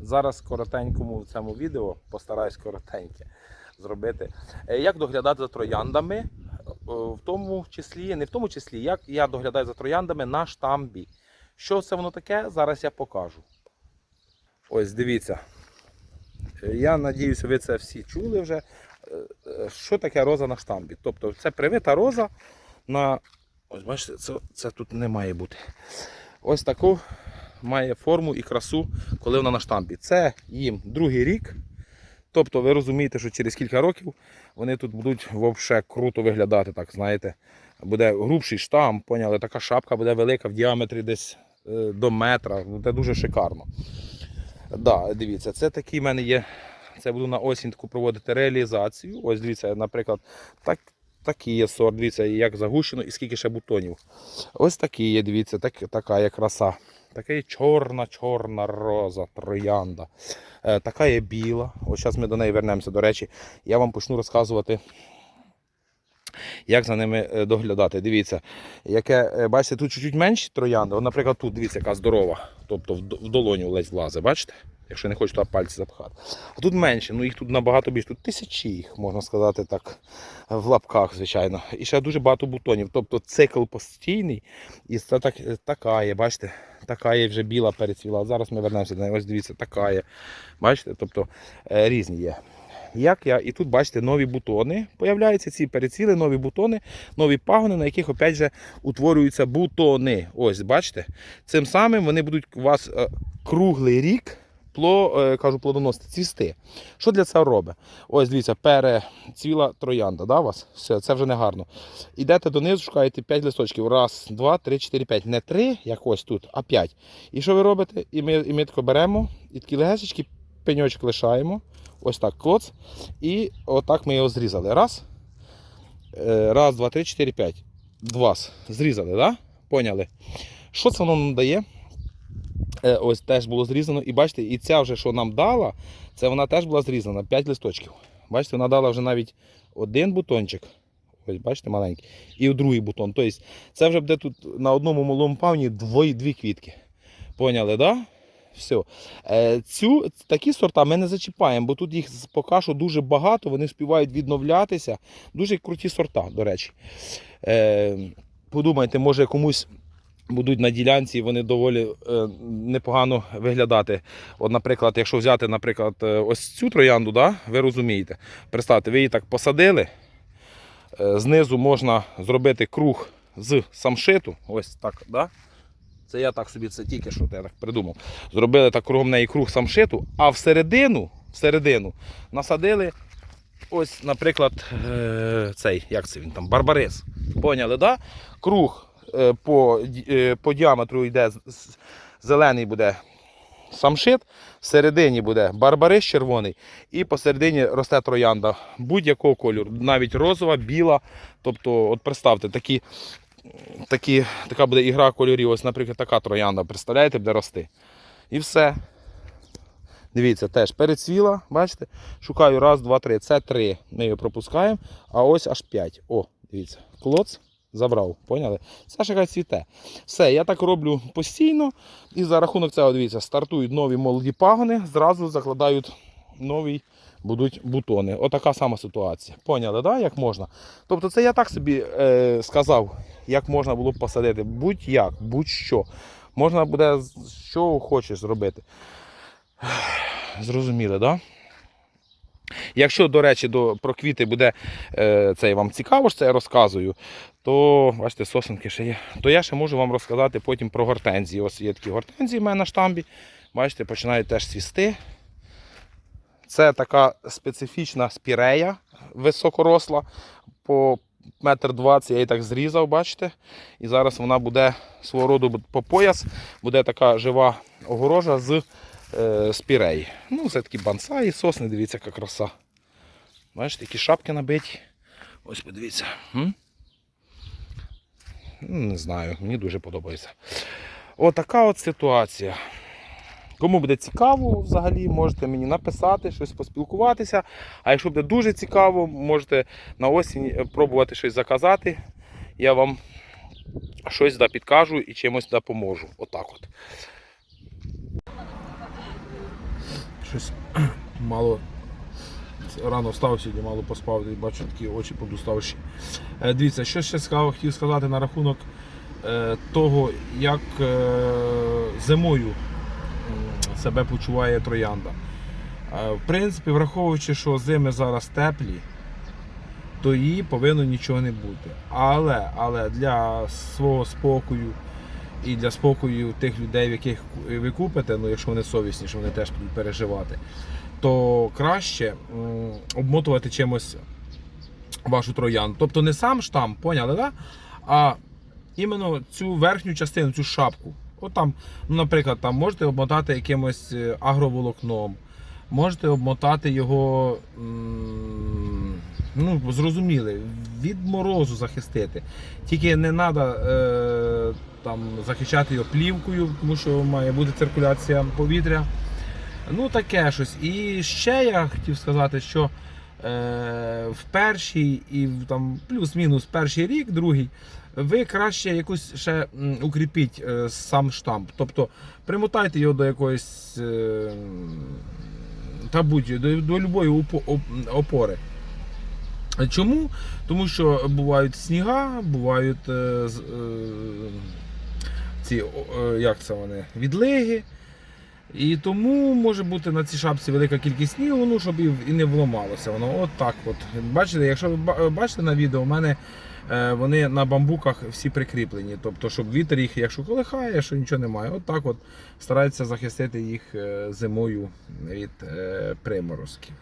Зараз коротенькому в цьому відео постараюсь коротеньке зробити. Е, Як доглядати за трояндами, е, в тому числі, не в тому числі, як я доглядаю за трояндами на штамбі. Що це воно таке? Зараз я покажу. Ось дивіться. Е, Я надіюся, ви це всі чули вже. Що таке роза на штамбі? Тобто це привита роза на. Ось бачите, це, це тут не має бути. Ось таку має форму і красу, коли вона на штампі. Це їм другий рік. Тобто ви розумієте, що через кілька років вони тут будуть взагалі круто виглядати, так знаєте. Буде грубший штамп, поняли, така шапка буде велика в діаметрі десь е, до метра. Це дуже шикарно. Да, дивіться, це такий в мене є. Це буду на осінь таку проводити реалізацію. Ось дивіться, наприклад, так, такий є сорт, дивіться, як загущено і скільки ще бутонів. Ось такий є, дивіться, так, така є краса. Такий чорна-чорна роза, троянда. Е, така є біла. Ось зараз ми до неї вернемося. До речі, я вам почну розказувати, як за ними е, доглядати. Дивіться, яке, е, бачите, тут чуть-чуть менші троянди. От, наприклад, тут дивіться, яка здорова. Тобто в долоню ледь влазить, бачите? Якщо не хочу туди пальці запхати. А тут менше, ну їх тут набагато більше. Тут тисячі їх, можна сказати так, в лапках, звичайно. І ще дуже багато бутонів. Тобто цикл постійний. І це так, така є, бачите, така є вже біла перецвіла. Зараз ми вернемося до неї. Ось дивіться, така є. Бачите, тобто е, різні є. Як я, і тут бачите нові бутони. Появляються ці перецвіли, нові бутони, нові пагони, на яких опять же утворюються бутони. Ось, бачите? Цим самим вони будуть у вас е, круглий рік пло, е, кажу, плодоносити, цвісти. Що для цього робить? Ось дивіться, перецвіла троянда. Да, у вас? Все, це вже не гарно. Ідете донизу, шукаєте 5 листочків. Раз, два, три, чотири, п'ять. Не 3, як ось тут, а 5. І що ви робите? І ми, і ми тако беремо і такі легесечки пеньочок лишаємо. Ось так клоц. І отак ми його зрізали. Раз. Е, Раз, два, три, чотири, п'ять. Два. Зрізали, да? Поняли? Що це воно нам дає? Е, Ось теж було зрізано. І бачите, і ця вже, що нам дала, це вона теж була зрізана. 5 листочків. Бачите, вона дала вже навіть один бутончик. Ось, бачите, маленький. І другий бутон. Тобто, це вже буде тут на одному малому павні дві, дві квітки. Поняли, так? Да? Все. Цю, такі сорта ми не зачіпаємо, бо тут їх поки що дуже багато, вони співають відновлятися. Дуже круті сорта, до речі. Е, подумайте, може комусь будуть на ділянці, вони доволі е, непогано виглядати. От, наприклад, якщо взяти, наприклад, е, ось цю троянду, да, ви розумієте. Представте, ви її так посадили. Е, знизу можна зробити круг з самшиту. Ось так, да? Це я так собі це тільки що я так придумав. Зробили так кругом неї круг самшиту, а всередину, всередину насадили ось, наприклад, цей, як це він там, барбарис. Поняли, да? Круг по, е, по діаметру йде зелений буде самшит, всередині буде барбарис червоний, і посередині росте троянда будь-якого кольору, навіть розова, біла. Тобто, от представте, такі, такі, така буде ігра кольорів. Ось, наприклад, така троянда, представляєте, буде рости. І все. Дивіться, теж перецвіла, бачите? Шукаю раз, два, три. Це три. Ми її пропускаємо, а ось аж п'ять. О, дивіться, клоц забрав, поняли? Це хай цвіте. Все, я так роблю постійно. І за рахунок цього, дивіться, стартують нові молоді пагони, зразу закладають нові будуть бутони. Отака сама ситуація. Поняли, да? як можна? Тобто це я так собі е, сказав, як можна було б посадити. Будь-як, будь-що. Можна буде що хочеш зробити. Зрозуміли, так? Да? Якщо, до речі, до, про квіти буде е, це вам цікаво, що це я розказую, то бачите, сосенки ще є. То я ще можу вам розказати потім про гортензії. Ось є такі гортензії в мене на штамбі. Бачите, починають теж цвісти. Це така специфічна спірея високоросла. По метр двадцять я її так зрізав, бачите. І зараз вона буде свого роду по пояс, буде така жива огорожа з е, спіреї. Ну, це такі бонсаї, сосни, дивіться, яка краса. Бачите, які шапки набиті. Ось подивіться. М? Ну, Не знаю, мені дуже подобається. Отака от ситуація. Кому буде цікаво взагалі, можете мені написати, щось поспілкуватися. А якщо буде дуже цікаво, можете на осінь е, пробувати щось заказати. Я вам щось да підкажу і чимось допоможу. Отак от. щось мало рано встав сьогодні, мало поспав, і бачу такі очі подуставші. Е, Дивіться, що ще хотів сказати на рахунок е, того, як е, зимою себе почуває троянда. В принципі, враховуючи, що зими зараз теплі, то їй повинно нічого не бути. Але, але для свого спокою і для спокою тих людей, в яких ви купите, ну якщо вони совісні, що вони теж будуть переживати, то краще обмотувати чимось вашу троянду. Тобто не сам штамп, поняли, да? а іменно цю верхню частину, цю шапку. От там, ну, наприклад, там можете обмотати якимось е, агроволокном, можете обмотати його, ну, зрозуміли, від морозу захистити. Тільки не треба е, там, захищати його плівкою, тому що має бути циркуляція повітря. Ну, таке щось. І ще я хотів сказати, що е, в перший і там плюс-мінус перший рік, другий, ви краще якусь ще укріпіть е, сам штамп. Тобто примотайте його до якоїсь е, та будь до, до любої опори. Чому? Тому що бувають сніга, бувають е, е, ці, е, як це вони, відлиги. І тому може бути на цій шапці велика кількість снігу, ну, щоб і, не вломалося воно. От так от. Бачите, якщо ви бачите на відео, у мене е, вони на бамбуках всі прикріплені. Тобто, щоб вітер їх, якщо колихає, що нічого немає. От так от стараються захистити їх е, зимою від е, приморозків.